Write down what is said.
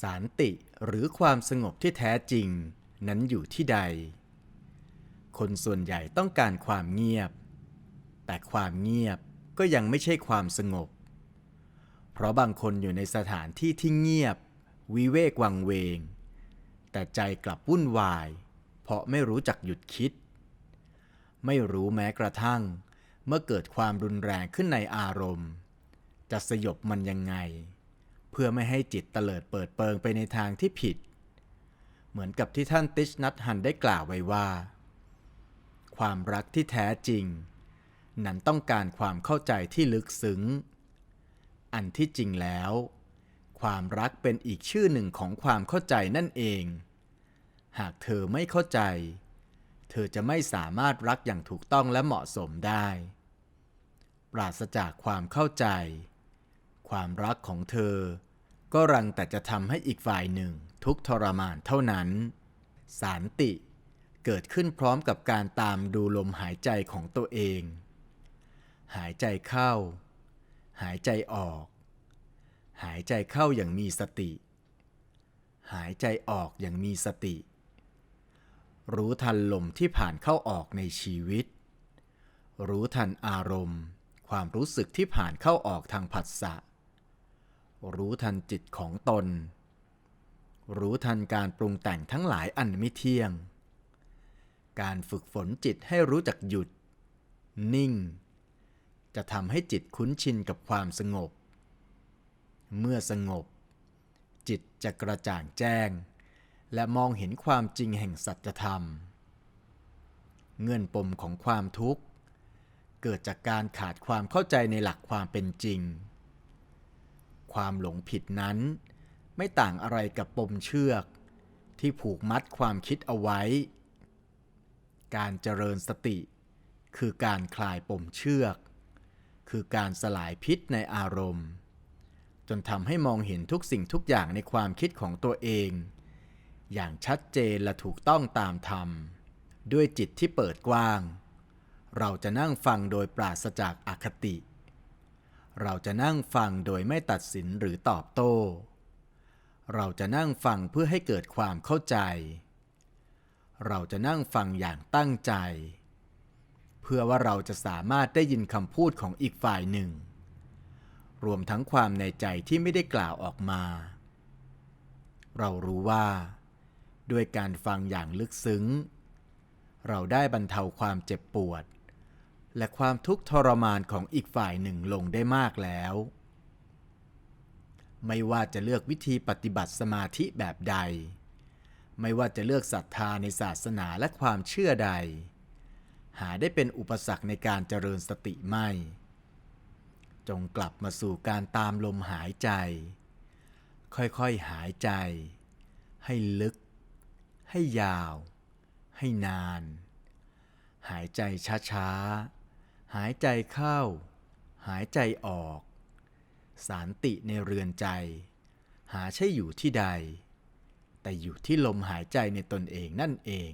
สารติหรือความสงบที่แท้จริงนั้นอยู่ที่ใด คนส่วนใหญ่ต้องการความเงียบ แต่ความเงียบก็ยังไม่ใช่ความสงบ เพราะบางคนอยู่ในสถานที่ที่เงียบ วิเวกวังเวง แต่ใจกลับวุ่นวาย เพราะไม่รู้จักหยุดคิด ไม่รู้แม้กระทั่ง เมื่อเกิดความรุนแรงขึ้นในอารมณ์ จะสยบมันยังไง พื่อไม่ให้จิตเตลิดเปิดเปิงไปในทางที่ผิด เหมือนกับที่ท่านติชนัทฮันได้กล่าวไว้ว่า ความรักที่แท้จริง นั้นต้องการความเข้าใจที่ลึกซึ้ง อันที่จริงแล้ว ความรักเป็นอีกชื่อหนึ่งของความเข้าใจนั่นเอง หากเธอไม่เข้าใจ เธอจะไม่สามารถรักอย่างถูกต้องและเหมาะสมได้ ปราศจากความเข้าใจความรักของเธอ ก็รังแต่จะทำให้อีกฝ่ายหนึ่งทุกทรมานเท่านั้นสารติ เกิดขึ้นพร้อมกับการตามดูลมหายใจของตัวเอง หายใจเข้า หายใจออก หายใจเข้าอย่างมีสติ หายใจออกอย่างมีสติ รู้ทันลมที่ผ่านเข้าออกในชีวิต รู้ทันอารมณ์ ความรู้สึกที่ผ่านเข้าออกทางผัสสะ รู้ทันจิตของตน รู้ทันการปรุงแต่งทั้งหลายอันไม่เที่ยง การฝึกฝนจิตให้รู้จักหยุด นิ่ง จะทำให้จิตคุ้นชินกับความสงบ เมื่อสงบ จิตจะกระจ่างแจ้ง และมองเห็นความจริงแห่งสัจธรรม เงื่อนปมของความทุกข์ เกิดจากการขาดความเข้าใจในหลักความเป็นจริง ความหลงผิดนั้น ไม่ต่างอะไรกับปมเชือก ที่ผูกมัดความคิดเอาไว้ การเจริญสติ คือการคลายปมเชือก คือการสลายพิษในอารมณ์ จนทำให้มองเห็นทุกสิ่งทุกอย่างในความคิดของตัวเอง อย่างชัดเจนและถูกต้องตามธรรม ด้วยจิตที่เปิดกว้าง เราจะนั่งฟังโดยปราศจากอคติ เราจะนั่งฟังโดยไม่ตัดสินหรือตอบโต้ เราจะนั่งฟังเพื่อให้เกิดความเข้าใจ เราจะนั่งฟังอย่างตั้งใจ เพื่อว่าเราจะสามารถได้ยินคำพูดของอีกฝ่ายหนึ่ง รวมทั้งความในใจที่ไม่ได้กล่าวออกมา เรารู้ว่า ด้วยการฟังอย่างลึกซึ้ง เราได้บรรเทาความเจ็บปวด และความทุกข์ทรมานของอีกฝ่ายหนึ่งลงได้มากแล้ว ไม่ว่าจะเลือกวิธีปฏิบัติสมาธิแบบใด ไม่ว่าจะเลือกศรัทธาในศาสนาและความเชื่อใด หาได้เป็นอุปสรรคในการเจริญสติไม่ จงกลับมาสู่การตามลมหายใจ ค่อยๆหายใจ ให้ลึก ให้ยาว ให้นานหายใจช้าๆ หายใจเข้า หายใจออก สารติในเรือนใจ หาใช่อยู่ที่ใด แต่อยู่ที่ลมหายใจในตนเองนั่นเอง